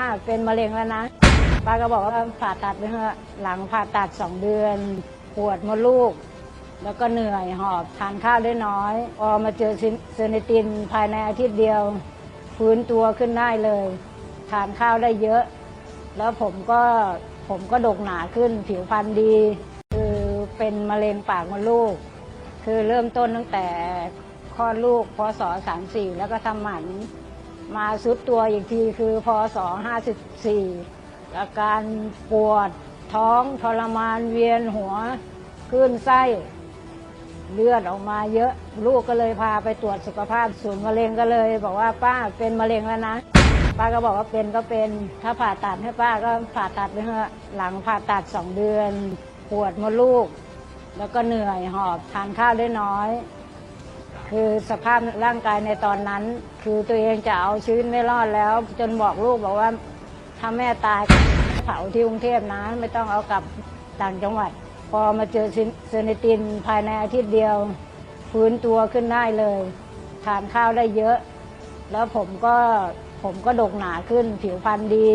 ป้าเป็นมะเร็งแล้วนะ ป้าก็บอกว่าผ่าตัดไปเถอะหลังผ่าตัดสองเดือน ปวดมดลูก แล้วก็เหนื่อยหอบทานข้าวได้น้อย พอมาเจอซินเซนตินภายในอาทิตย์เดียวฟื้นตัวขึ้นได้เลย ทานข้าวได้เยอะ แล้วผมก็ผมก็ดกหนาขึ้นผิวพรรณดี คือเป็นมะเร็งปากมดลูก คือเริ่มต้นตั้งแต่คลอดลูกพศ34 แล้วก็ทำหมัน มาซุดตัวอีกทีคือพศ54อาการปวดท้องทรมานเวียนหัวขึ้นไส้เลือดออกมาเยอะ ลูกก็เลยพาไปตรวจสุขภาพศูนย์มะเร็งก็เลย บอกว่าป้าเป็นมะเร็งแล้วนะ ป้าก็บอกว่าเป็นก็เป็น ถ้าผ่าตัดให้ป้าก็ผ่าตัดไปเถอะหลังผ่าตัดสองเดือน ปวดมดลูก แล้วก็เหนื่อยหอบทานข้าวได้น้อย คือสภาพร่างกายในตอนนั้น คือตัวเองจะเอาชีวิตไม่รอดแล้ว จนบอกลูกบอกว่าถ้าแม่ตายเผาที่กรุงเทพนะไม่ต้องเอากลับต่างจังหวัด พอมาเจอซินเซนิตินภายในอาทิตย์เดียวฟื้นตัวขึ้นได้เลยทานข้าวได้เยอะ แล้วผมก็ผมก็ดกหนาขึ้น ผิวพรรณดี